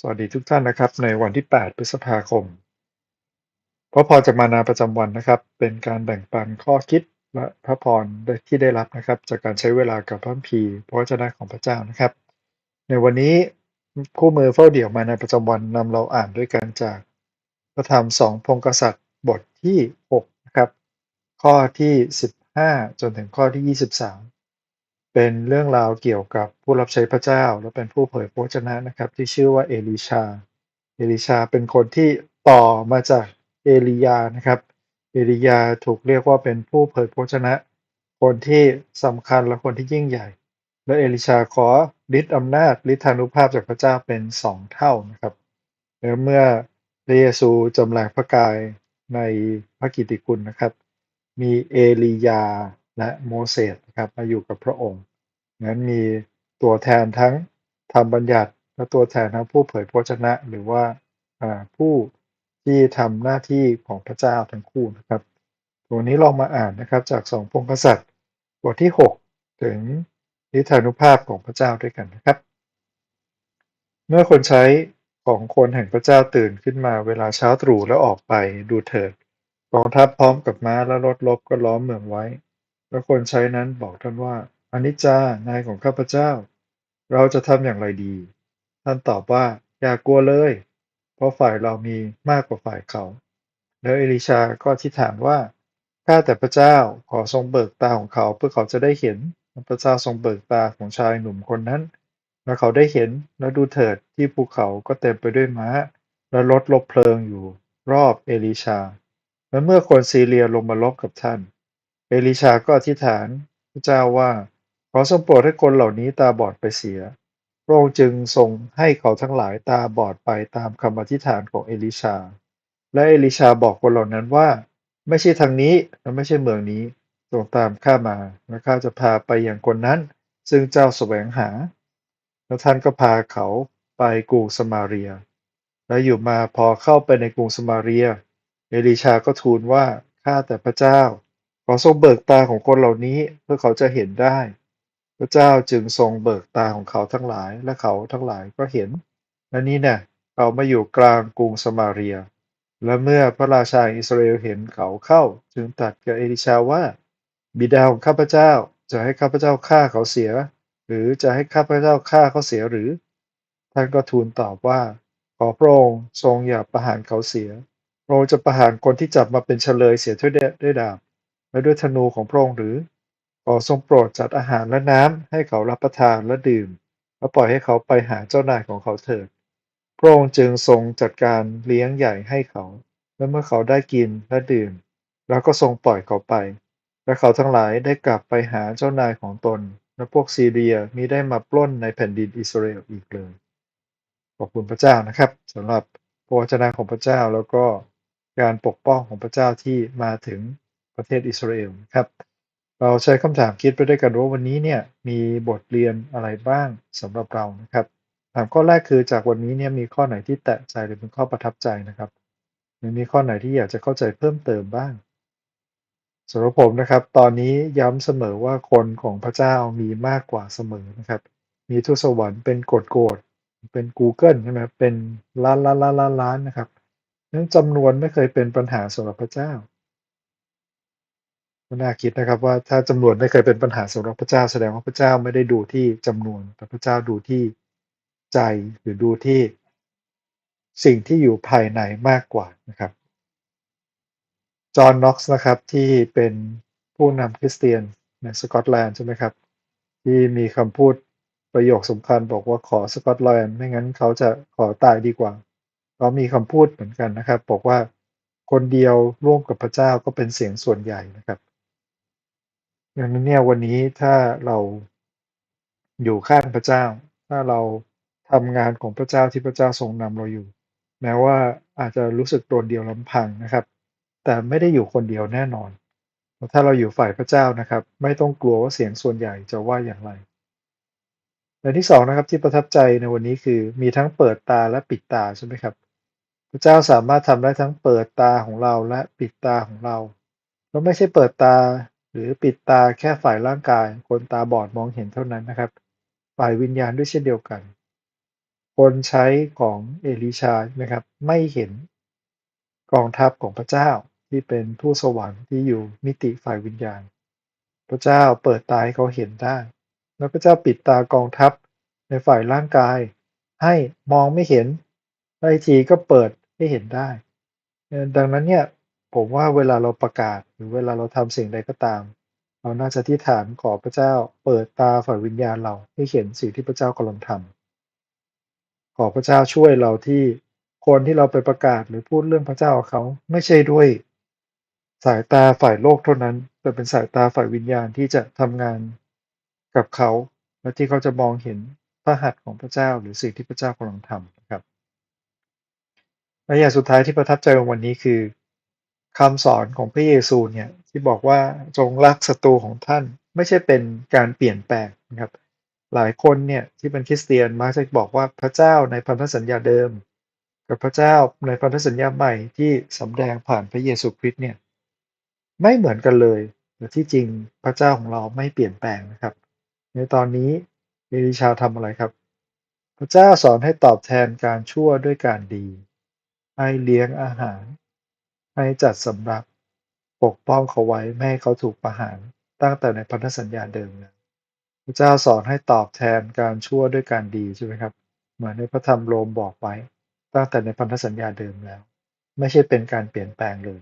สวัสดีทุกท่านนะครับ ในวันที่ 8 พฤษภาคม พระพรจากมานาประจำวันนะครับ เป็นการแบ่งปันข้อคิดและพระพรที่ได้รับนะครับ จากการใช้เวลากับพระคัมภีพระวจนะของพระเจ้านะครับ ในวันนี้คู่มือเฝ้าเดี่ยวมานาประจำวันนำเราอ่านด้วยกันจากพระธรรมสองพงกษัตริย์บทที่6นะครับข้อที่ 15 จนถึงข้อที่ 23 เป็นเรื่องราวเกี่ยวกับผู้รับใช้พระเจ้า และเป็นผู้เผยพระวจนะนะครับ ที่ชื่อว่าเอลิชา เอลิชาเป็นคนที่ต่อมาจากเอลียานะครับ เอลียาถูกเรียกว่าเป็นผู้เผยพระวจนะ คนที่สำคัญและคนที่ยิ่งใหญ่ และเอลิชาขอฤทธิ์อำนาจฤทธานุภาพจากพระเจ้าเป็นสองเท่านะครับและเมื่อพระเยซูจำแรงพระกายในพระกิตติคุณนะครับ มีเอลียา และโมเสสนะครับมาอยู่กับพระองค์นั้นมีตัวแทนทั้งทำบัญญัติ และตัวแทนทั้งผู้เผยพระวจนะ หรือว่าผู้ที่ทำหน้าที่ของพระเจ้าทั้งคู่นะครับ ตัวนี้ลองมาอ่านนะครับจากสองพงกษัตริย์บทที่ 6 ถึงนิทานุภาพของพระเจ้าด้วยกันนะครับ เมื่อคนใช้ของคนแห่งพระเจ้าตื่นขึ้นมาเวลาเช้าตรู่แล้วออกไปดูเถิดกองทัพพร้อมกับม้าและรถลบก็ล้อมเมืองไว้ แล้วคนใช้นั้นบอกท่านว่า อนิจจา นายของข้าพเจ้า เราจะทำอย่างไรดี ท่านตอบว่า อย่ากลัวเลย เพราะฝ่ายเรามีมากกว่าฝ่ายเขา แล้วเอลิชาก็อธิษฐานว่าข้าแต่พระเจ้าขอทรงเบิกตาของเขาเพื่อเขาจะได้เห็นพระเจ้าทรงเบิกตาของชายหนุ่มคนนั้น และเขาได้เห็นและดูเถิดที่ภูเขาก็เต็มไปด้วยม้า และรถลบเพลิงอยู่ รอบเอลิชา และเมื่อคนซีเรียลงมาลบกับท่าน เอลิชาก็อธิษฐานพระเจ้าว่า ขอทรงโปรดให้คนเหล่านี้ตาบอดไปเสีย พระองค์จึงทรงให้เขาทั้งหลายตาบอดไปตามคำอธิษฐานของเอลิชา และเอลิชาบอกคนเหล่านั้นว่า ไม่ใช่ทางนี้และไม่ใช่เมืองนี้จงตามข้ามาและข้าจะพาไปอย่างคนนั้น ซึ่งเจ้าแสวงหา แล้วท่านก็พาเขาไปกรุงสมาเรีย และอยู่มาพอเข้าไปในกรุงสมาเรีย เอลิชาก็ทูลว่าข้าแต่พระเจ้า ขอทรงเบิกตาของคนเหล่านี้เพื่อเขาจะเห็นได้ พระเจ้าจึงทรงเบิกตาของเขาทั้งหลายและเขาทั้งหลายก็เห็นและนี่เนี่ยเขามาอยู่กลางกรุงสมาเรีย และเมื่อพระราชาอิสราเอลเห็นเขาเข้า จึงตรัสกับเอลิชาว่า บิดาของข้าพเจ้าจะให้ข้าพเจ้าฆ่าเขาเสีย หรือจะให้ข้าพเจ้าฆ่าเขาเสียหรือ ท่านก็ทูลตอบว่า ขอพระองค์ทรงอย่าประหารเขาเสียพระองค์จะประหารคนที่จับมาเป็นเฉลยเสียด้วยด้วยดาบ และด้วยธนูของพระองค์หรือ ขอทรงโปรดจัดอาหารและน้ำให้เขารับประทานและดื่ม และปล่อยให้เขาไปหาเจ้านายของเขาเถิด พระองค์จึงทรงจัดการเลี้ยงใหญ่ให้เขา และเมื่อเขาได้กินและดื่ม แล้วก็ทรงปล่อยเขาไป และเขาทั้งหลายได้กลับไปหาเจ้านายของตน และพวกซีเรียมิได้มาปล้นในแผ่นดินอิสราเอลอีกเลย ขอบคุณพระเจ้านะครับสำหรับพระวจนะของพระเจ้าแล้วก็การปกป้องของพระเจ้าที่มาถึง ประเทศอิสราเอลครับ เราใช้คำถามคิดไปด้วยกันว่าวันนี้เนี่ยมีบทเรียนอะไรบ้างสำหรับเรานะครับ ถามข้อแรกคือจากวันนี้เนี่ยมีข้อไหนที่แตะใจหรือเป็นข้อประทับใจนะครับหรือมีข้อไหนที่อยากจะเข้าใจเพิ่มเติมบ้างสำหรับผมนะครับ ตอนนี้ย้ำเสมอว่าคนของพระเจ้ามีมากกว่าเสมอนะครับ มีทุสวรรค์เป็นกฎโกดเป็น Google ใช่ไหมเป็นล้านล้านล้านล้านล้านนะครับนั้นจำนวนไม่เคยเป็นปัญหาสำหรับพระเจ้า น่าคิดนะครับว่า ถ้าจำนวนไม่เคยเป็นปัญหาสำหรับพระเจ้า แสดงว่าพระเจ้าไม่ได้ดูที่จำนวน แต่พระเจ้าดูที่ใจหรือดูที่สิ่งที่อยู่ภายในมากกว่านะครับ จอห์นน็อกซ์นะครับที่เป็นผู้นำคริสเตียนในสกอตแลนด์ใช่ไหมครับ ที่มีคำพูดประโยคสำคัญบอกว่าขอสกอตแลนด์ไม่งั้นเขาจะขอตายดีกว่าเขามีคำพูดเหมือนกันนะครับ บอกว่าคนเดียวร่วมกับพระเจ้าก็เป็นเสียงส่วนใหญ่นะครับ ดังนั้นเนี่ยวันนี้ถ้าเราอยู่ข้างพระเจ้า ถ้าเราทำงานของพระเจ้าที่พระเจ้าทรงนำเราอยู่ แม้ว่าอาจจะรู้สึกโดดเดี่ยวลำพังนะครับ แต่ไม่ได้อยู่คนเดียวแน่นอน ถ้าเราอยู่ฝ่ายพระเจ้านะครับ ไม่ต้องกลัวว่าเสียงส่วนใหญ่จะว่าอย่างไรและที่สองนะครับที่ประทับใจในวันนี้คือมีทั้งเปิดตาและปิดตาใช่ไหมครับ พระเจ้าสามารถทำได้ทั้งเปิดตาของเราและปิดตาของเราเราไม่ใช่เปิดตา หรือปิดตาแค่ฝ่ายร่างกาย คนตาบอดมองเห็นเท่านั้นนะครับ ฝ่ายวิญญาณด้วยเช่นเดียวกัน คนใช้ของเอลีชาใช่ไหมครับ ไม่เห็นกองทัพของพระเจ้าที่เป็นทูตสวรรค์ที่อยู่มิติฝ่ายวิญญาณ พระเจ้าเปิดตาให้เขาเห็นได้ แล้วพระเจ้าปิดตากองทัพในฝ่ายร่างกาย ให้มองไม่เห็นไอ้ทีก็เปิดให้เห็นได้ ดังนั้นเนี่ย ผมว่าเวลาเราประกาศ หรือเวลาเราทำสิ่งใดก็ตาม เราน่าจะที่ฐานขอพระเจ้าเปิดตาฝ่ายวิญญาณเราให้เห็นสิ่งที่พระเจ้ากำลังทำขอพระเจ้าช่วยเราที่คนที่เราไปประกาศหรือพูดเรื่องพระเจ้าเขาไม่ใช่ด้วย สายตาฝ่ายโลกเท่านั้น แต่เป็นสายตาฝ่ายวิญญาณที่จะทำงานกับเขาและที่เขาจะมองเห็นพระหัตถ์ของพระเจ้าหรือสิ่งที่พระเจ้ากำลังทำนะครับและอย่างสุดท้ายที่ประทับใจวันนี้คือ คำสอนของพระเยซูเนี่ยที่บอกว่าจงรักศัตรูของท่านไม่ใช่เป็นการเปลี่ยนแปลงนะครับ หลายคนเนี่ยที่เป็นคริสเตียนมักจะบอกว่าพระเจ้าในพันธสัญญาเดิม กับพระเจ้าในพันธสัญญาใหม่ที่สำแดงผ่านพระเยซูคริสต์เนี่ยไม่เหมือนกันเลยแต่ที่จริงพระเจ้าของเราไม่เปลี่ยนแปลงนะครับ ในตอนนี้เอลิชาทำอะไรครับ พระเจ้าสอนให้ตอบแทนการชั่วด้วยการดี ให้เลี้ยงอาหาร ให้จัดสำรับปกป้องเขาไว้ไม่ให้เขาถูกประหารตั้งแต่ในพันธสัญญาเดิมนะพระเจ้าสอนให้ตอบแทนการชั่วด้วยการดีใช่ไหมครับ เหมือนในพระธรรมโรมบอกไว้ ตั้งแต่ในพันธสัญญาเดิมแล้ว ไม่ใช่เป็นการเปลี่ยนแปลงเลย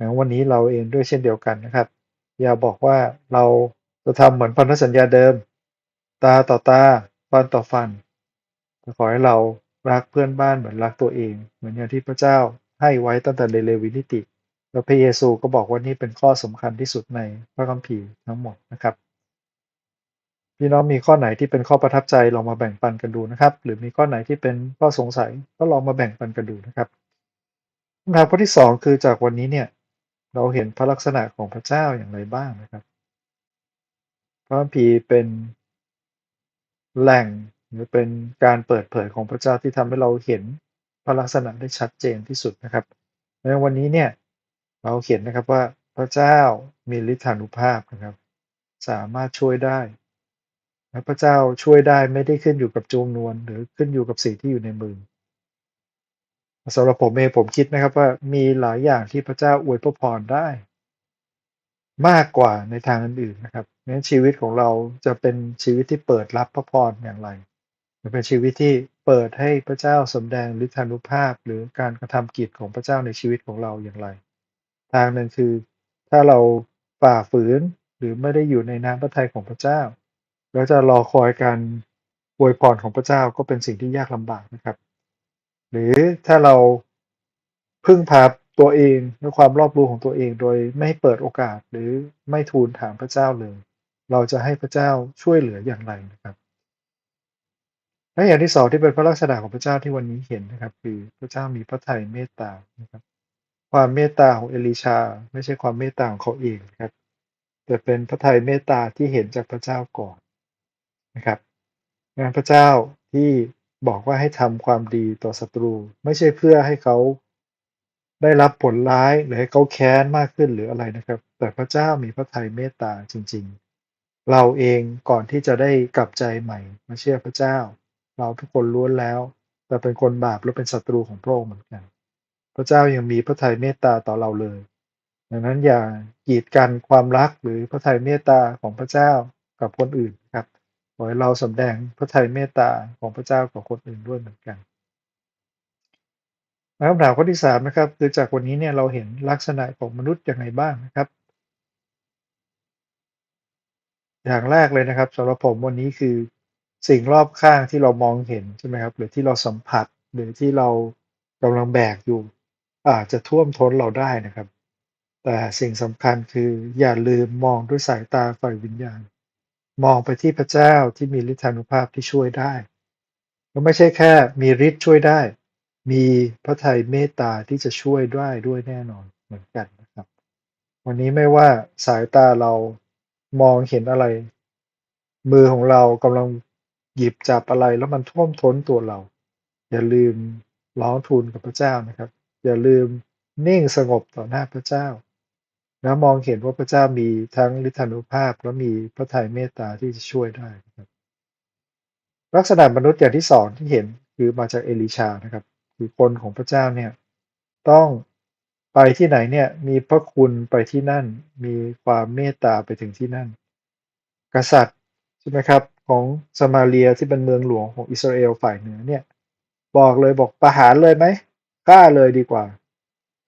นะวันนี้เราเองด้วยเช่นเดียวกันนะครับ อย่าบอกว่าเราจะทำเหมือนพันธสัญญาเดิม ตาต่อตาฟันต่อฟันขอให้เรารักเพื่อนบ้านเหมือนรักตัวเอง เหมือนอย่างที่พระเจ้า ให้ไว้ตั้งแต่เลวินิติ แล้วพระเยซูก็บอกว่านี่เป็นข้อสำคัญที่สุดในพระคัมภีร์ทั้งหมดนะครับ พี่น้องมีข้อไหนที่เป็นข้อประทับใจลองมาแบ่งปันกันดูนะครับ หรือมีข้อไหนที่เป็นข้อสงสัยก็ลองมาแบ่งปันกันดูนะครับคำถามข้อที่สองคือจากวันนี้เนี่ยเราเห็นพระลักษณะของพระเจ้าอย่างไรบ้างนะครับ พระคัมภีร์เป็นแหล่งหรือเป็นการเปิดเผยของพระเจ้าที่ทำให้เราเห็น พระลักษณะได้ชัดเจนที่สุดนะครับในวันนี้เนี่ยเราเห็นนะครับว่าพระเจ้ามีฤทธานุภาพนะครับ สามารถช่วยได้และพระเจ้าช่วยได้ไม่ได้ขึ้นอยู่กับจำนวน หรือขึ้นอยู่กับสิ่งที่อยู่ในมือสำหรับผมเองผมคิดนะครับว่ามีหลายอย่างที่พระเจ้าอวยพระพรได้ มากกว่าในทางอื่นๆนะครับงั้นชีวิตของเราจะเป็นชีวิตที่เปิดรับพระพรอย่างไร เป็นชีวิตที่เปิดให้พระเจ้าสำแดงฤทธานุภาพ หรือการกระทำกิจของพระเจ้าในชีวิตของเราอย่างไร ทางหนึ่งคือ ถ้าเราฝ่าฝืนหรือไม่ได้อยู่ในน้ำพระทัยของพระเจ้าแล้วจะรอคอยการอวยพรของพระเจ้าก็เป็นสิ่งที่ยากลำบากนะครับ หรือถ้าเราพึ่งพาตัวเองและความรอบรู้ของตัวเองโดยไม่เปิดโอกาสหรือไม่ทูลถามพระเจ้าเลย เราจะให้พระเจ้าช่วยเหลืออย่างไรนะครับ และอย่างที่สองที่เป็นพระลักษณะของพระเจ้าที่วันนี้เห็นนะครับ คือพระเจ้ามีพระทัยเมตตานะครับ ความเมตตาของเอลิชา ไม่ใช่ความเมตตาของเขาเองครับ แต่เป็นพระทัยเมตตาที่เห็นจากพระเจ้าก่อนนะครับ งานพระเจ้าที่บอกว่าให้ทำความดีต่อศัตรู ไม่ใช่เพื่อให้เขาได้รับผลร้ายหรือให้เขาแค้นมากขึ้นหรืออะไรนะครับ แต่พระเจ้ามีพระทัยเมตตาจริง ๆ เราเองก่อนที่จะได้กลับใจใหม่ มาเชื่อพระเจ้า เราทุกคนล้วนแล้ว แต่เป็นคนบาปและเป็นศัตรูของพระองค์เหมือนกัน พระเจ้ายังมีพระทัยเมตตาต่อเราเลย ดังนั้นอย่ากีดกันความรักหรือพระทัยเมตตาของพระเจ้ากับคนอื่นครับขอให้เราสำแดงพระทัยเมตตาของพระเจ้ากับคนอื่นด้วยเหมือนกันคำถามข้อที่สามนะครับ คือจากวันนี้เนี่ยเราเห็นลักษณะของมนุษย์อย่างไรบ้างนะครับ อย่างแรกเลยนะครับสำหรับผมวันนี้คือ สิ่งรอบข้างที่เรามองเห็นใช่ไหมครับหรือที่เราสัมผัสหรือที่เรากำลังแบกอยู่ อาจจะท่วมท้นเราได้นะครับ แต่สิ่งสำคัญคืออย่าลืมมองด้วยสายตาฝ่ายวิญญาณ มองไปที่พระเจ้าที่มีฤทธานุภาพที่ช่วยได้ก็ไม่ใช่แค่มีฤทธิ์ช่วยได้ มีพระทัยเมตตาที่จะช่วยได้ด้วยแน่นอนเหมือนกันนะครับ วันนี้ไม่ว่าสายตาเรามองเห็นอะไร มือของเรากำลัง หยิบจับอะไรแล้วมันท่วมท้นตัวเรา อย่าลืมร้องทูลกับพระเจ้านะครับ อย่าลืมนิ่งสงบต่อหน้าพระเจ้า แล้วมองเห็นว่าพระเจ้ามีทั้งฤทธานุภาพและมีพระทัยเมตตาที่จะช่วยได้ครับลักษณะมนุษย์อย่างที่สองที่เห็นคือมาจากเอลิชานะครับ คือคนของพระเจ้าเนี่ยต้องไปที่ไหนเนี่ยมีพระคุณไปที่นั่น มีความเมตตาไปถึงที่นั่น กษัตริย์ใช่ไหมครับ ของสมาเรียที่เป็นเมืองหลวงของอิสราเอลฝ่ายเหนือเนี่ย บอกเลยบอกประหารเลยไหมฆ่าเลยดีกว่า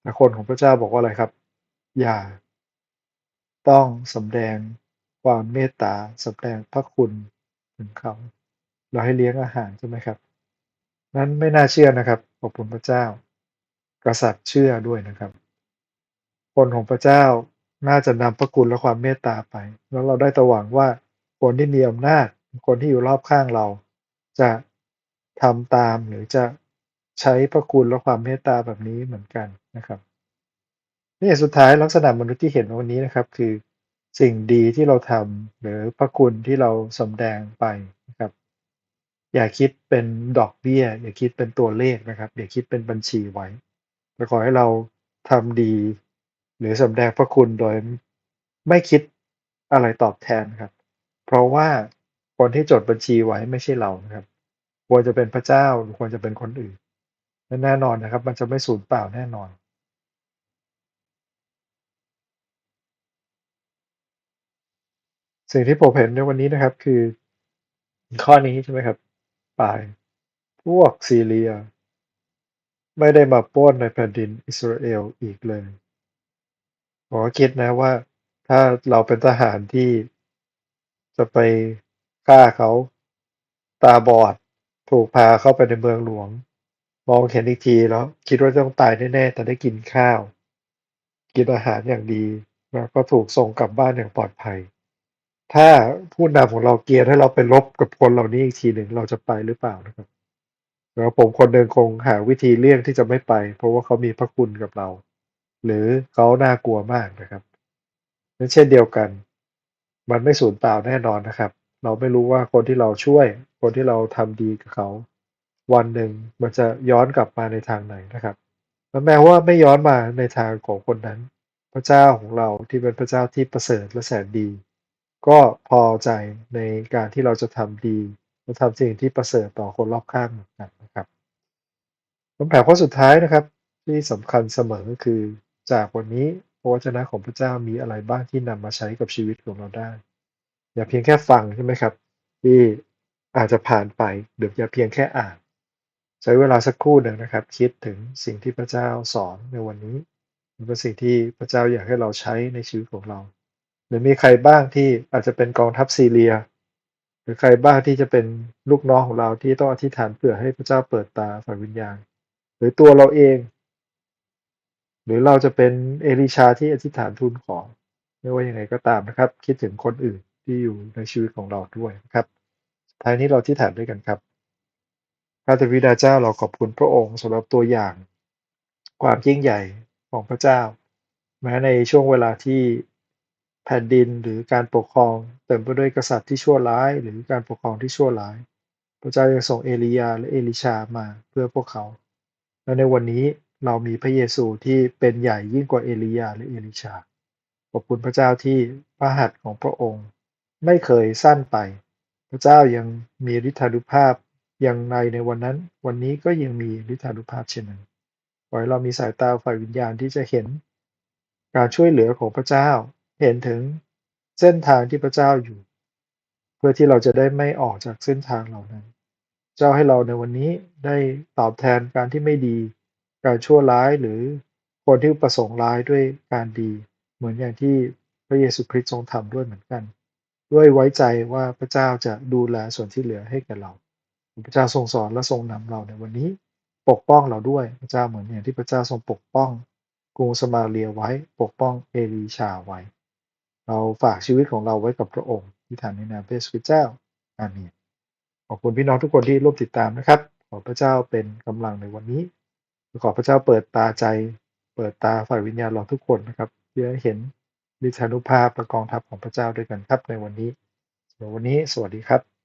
แต่คนของพระเจ้าบอกว่าอะไรครับ อย่า ต้องสำแดงความเมตตาสำแดงพระคุณถึงเขา เราให้เลี้ยงอาหารใช่ไหมครับ นั้นไม่น่าเชื่อนะครับขอบคุณพระเจ้า กษัตริย์เชื่อด้วยนะครับ คนของพระเจ้าน่าจะนำพระคุณและความเมตตาไป แล้วเราได้ตะหวังว่าคนที่มีอำนาจ คนที่อยู่รอบข้างเรา จะทำตามหรือจะใช้พระคุณและความเมตตาแบบนี้เหมือนกันนะครับนี่สุดท้ายลักษณะมนุษย์ที่เห็นวันนี้นะครับ คือสิ่งดีที่เราทำหรือพระคุณที่เราสำแดงไปนะครับ อย่าคิดเป็นดอกเบี้ย อย่าคิดเป็นตัวเลขนะครับ อย่าคิดเป็นบัญชีไว้แต่ขอให้เราทำดี หรือสำแดงพระคุณโดยไม่คิดอะไรตอบแทนครับ เพราะว่า คนที่จดบัญชีไว้ไม่ใช่เรานะครับ ควรจะเป็นพระเจ้าหรือควรจะเป็นคนอื่นแน่นอนนะครับ มันจะไม่สูญเปล่าแน่นอนสิ่งที่ผมเห็นในวันนี้นะครับ คือ ข้อนี้ใช่ไหมครับปายพวกซีเรีย ไม่ได้มาป้นในแผ่นดินอิสราเอลอีกเลยผมคิดนะว่า ถ้าเราเป็นทหารที่จะไป ฆ่าเขา ตาบอด ถูกพาเข้าไปในเมืองหลวง มองเห็นอีกทีแล้ว คิดว่าต้องตายแน่ๆ แต่ได้กินข้าว กินอาหารอย่างดี แล้วก็ถูกส่งกลับบ้านอย่างปลอดภัย ถ้าผู้นำของเราเกียร์ให้เราไปลบกับคนเหล่านี้อีกทีหนึ่งเราจะไปหรือเปล่านะครับแล้วผมคนเดินคงหาวิธีเลี่ยงที่จะไม่ไป เพราะว่าเขามีพระคุณกับเรา หรือเขาน่ากลัวมากนะครับนั้นเช่นเดียวกัน มันไม่สูญเปล่าแน่นอนนะครับ เราไม่รู้ว่าคนที่เราช่วย คนที่เราทำดีกับเขา วันหนึ่งมันจะย้อนกลับมาในทางไหนนะครับแม้ว่าไม่ย้อนมาในทางของคนนั้น พระเจ้าของเราที่เป็นพระเจ้าที่ประเสริฐและแสนดี ก็พอใจในการที่เราจะทำดีและทำสิ่งที่ประเสริฐต่อคนรอบข้างเหมือนกันนะครับคำถามข้อสุดท้ายนะครับ ที่สำคัญเสมอก็คือจากวันนี้พระวจนะของพระเจ้ามีอะไรบ้างที่นำมาใช้กับชีวิตของเราได้ อย่าเพียงแค่ฟังใช่ไหมครับ ที่อาจจะผ่านไปหรืออย่าเพียงแค่อ่าน ใช้เวลาสักครู่หนึ่งนะครับ คิดถึงสิ่งที่พระเจ้าสอนในวันนี้เป็นสิ่งที่พระเจ้าอยากให้เราใช้ในชีวิตของเรา หรือมีใครบ้างที่อาจจะเป็นกองทัพซีเรีย หรือใครบ้างที่จะเป็นลูกน้องของเราที่ต้องอธิษฐานเผื่อให้พระเจ้าเปิดตาฝ่ายวิญญาณ หรือตัวเราเอง หรือเราจะเป็นเอลิชาที่อธิษฐานทูลขอไม่ว่ายังไงก็ตามนะครับ คิดถึงคนอื่น ที่อยู่ในชีวิตของเราด้วยครับ ท้ายนี้เราที่ฐานด้วยกันครับพระเจ้าเจ้าเราขอบคุณพระองค์สำหรับตัวอย่าง ความยิ่งใหญ่ของพระเจ้า แม้ในช่วงเวลาที่แผ่นดินหรือการปกครองเต็มไปด้วยกษัตริย์ที่ชั่วร้าย หรือการปกครองที่ชั่วร้าย พระเจ้ายังส่งเอลียาและเอลิชามาเพื่อพวกเขา และในวันนี้เรามีพระเยซูที่เป็นใหญ่ยิ่งกว่าเอลียาและเอลิชาขอบคุณพระเจ้าที่พระหัตถ์ของพระองค์ ไม่เคยสั้นไป พระเจ้ายังมีฤทธานุภาพอย่างในในวันนั้น วันนี้ก็ยังมีฤทธานุภาพเช่นนั้นขอให้เรามีสายตาฝ่ายวิญญาณที่จะเห็น การช่วยเหลือของพระเจ้า เห็นถึงเส้นทางที่พระเจ้าอยู่ เพื่อที่เราจะได้ไม่ออกจากเส้นทางเหล่านั้น เจ้าให้เราในวันนี้ได้ตอบแทนการที่ไม่ดี การชั่วร้ายหรือคนที่ประสงค์ร้ายด้วยการดี เหมือนอย่างที่พระเยซูคริสต์ทรงทำด้วยเหมือนกัน ด้วยไว้ใจว่าพระเจ้าจะดูแลส่วนที่เหลือให้แก่เราพระเจ้าทรงสอนและทรงนำเราในวันนี้ปกป้องเราด้วยพระเจ้าเหมือนอย่างที่พระเจ้าทรงปกป้องกรุงสมาเรียไว้ปกป้องเอลีชาไว้ เราฝากชีวิตของเราไว้กับพระองค์ที่ฐานในนามพระเยซูเจ้าอาเมนขอบคุณพี่น้องทุกคนที่ร่วมติดตามนะครับ ขอพระเจ้าเป็นกำลังในวันนี้ขอพระเจ้าเปิดตาใจ เปิดตาฝ่ายวิญญาณเราทุกคนนะครับเพื่อเห็น ฤทธานุภาพประกองทัพของพระเจ้าด้วยกันครับในวันนี้สำหรับวันนี้สวัสดีครับ